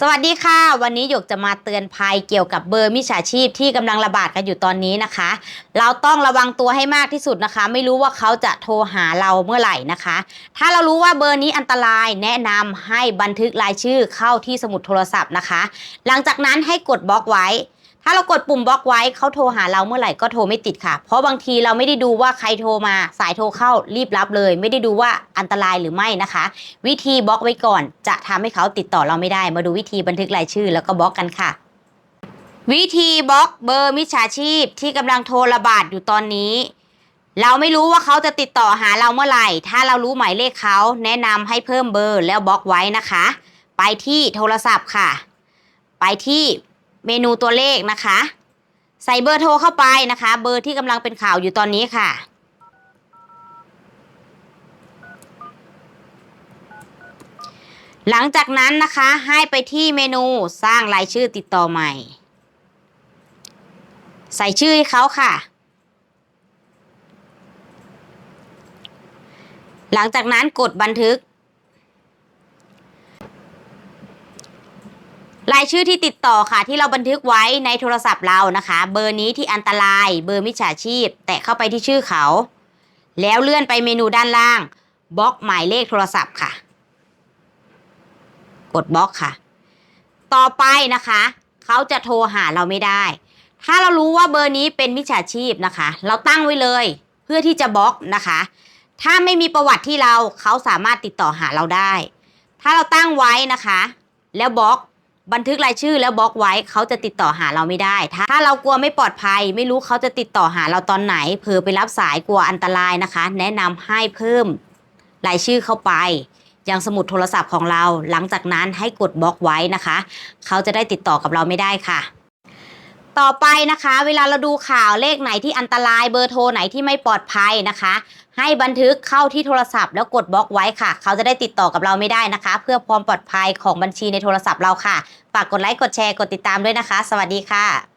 สวัสดีค่ะ วันนี้หยกจะมาเตือนภัยเกี่ยวกับเบอร์มิจฉาชีพที่กำลังระบาดกันอยู่ตอนนี้นะคะ เราต้องระวังตัวให้มากที่สุดนะคะ ไม่รู้ว่าเขาจะโทรหาเราเมื่อไหร่นะคะ ถ้าเรารู้ว่าเบอร์นี้อันตรายแนะนำให้บันทึกรายชื่อเข้าที่สมุดโทรศัพท์นะคะ หลังจากนั้นให้กดบล็อกไว้ ถ้าเรากดปุ่มบล็อกไว้เขาโทรหาเราเมื่อไหร่ก็โทรไม่ติดค่ะ เพราะบางทีเราไม่ได้ดูว่าใครโทรมาสายโทรเข้ารีบรับเลย ไม่ได้ดูว่าอันตรายหรือไม่นะคะ วิธีบล็อกไว้ก่อน จะทำให้เขาติดต่อเราไม่ได้ มาดูวิธีบันทึกรายชื่อ แล้วก็บล็อกกันค่ะ วิธีบล็อกเบอร์มิจฉาชีพที่กำลังโทรระบาดอยู่ตอนนี้ เราไม่รู้ว่าเขาจะติดต่อหาเราเมื่อไหร่ ถ้าเรารู้หมายเลขเขาแนะนำให้เพิ่มเบอร์แล้วบล็อกไว้นะคะ ไปที่โทรศัพท์ค่ะ ไปที่ เมนูตัวเลขนะคะ ใส่เบอร์โทรเข้าไปนะคะ เบอร์ที่กำลังเป็นข่าวอยู่ตอนนี้ค่ะ หลังจากนั้นนะคะให้ไปที่เมนูสร้างรายชื่อติดต่อใหม่ ใส่ชื่อให้เขาค่ะ หลังจากนั้นกดบันทึก รายชื่อที่ติดต่อค่ะที่เราบันทึกไว้ในโทรศัพท์เรานะคะ เบอร์นี้ที่อันตรายเบอร์มิจฉาชีพ แตะเข้าไปที่ชื่อเขา แล้วเลื่อนไปเมนูด้านล่างบล็อกหมายเลขโทรศัพท์ค่ะ กดบล็อกค่ะ ต่อไปนะคะ เขาจะโทรหาเราไม่ได้ ถ้าเรารู้ว่าเบอร์นี้เป็นมิจฉาชีพนะคะ เราตั้งไว้เลย เพื่อที่จะบล็อกนะคะ ถ้าไม่มีประวัติที่เราเขาสามารถติดต่อหาเราได้ ถ้าเราตั้งไว้นะคะ แล้วบล็อก บันทึกรายชื่อแล้วบล็อกไว้เขาจะติดต่อหาเราไม่ได้ ถ้าเรากลัวไม่ปลอดภัย ไม่รู้เขาจะติดต่อหาเราตอนไหน เผลอไปรับสายกลัวอันตรายนะคะ แนะนำให้เพิ่มรายชื่อเข้าไป ยังสมุดโทรศัพท์ของเรา หลังจากนั้นให้กดบล็อกไว้นะคะ เขาจะได้ติดต่อกับเราไม่ได้ค่ะ ต่อไปนะคะ เวลาเราดูข่าวเลขไหนที่อันตรายเบอร์โทรไหนที่ไม่ปลอดภัยนะคะ ให้บันทึกเข้าที่โทรศัพท์แล้วกดบล็อกไว้ค่ะ เขาจะได้ติดต่อกับเราไม่ได้นะคะ เพื่อความปลอดภัยของบัญชีในโทรศัพท์เราค่ะฝากกดไลค์กดแชร์กดติดตามด้วยนะคะ สวัสดีค่ะ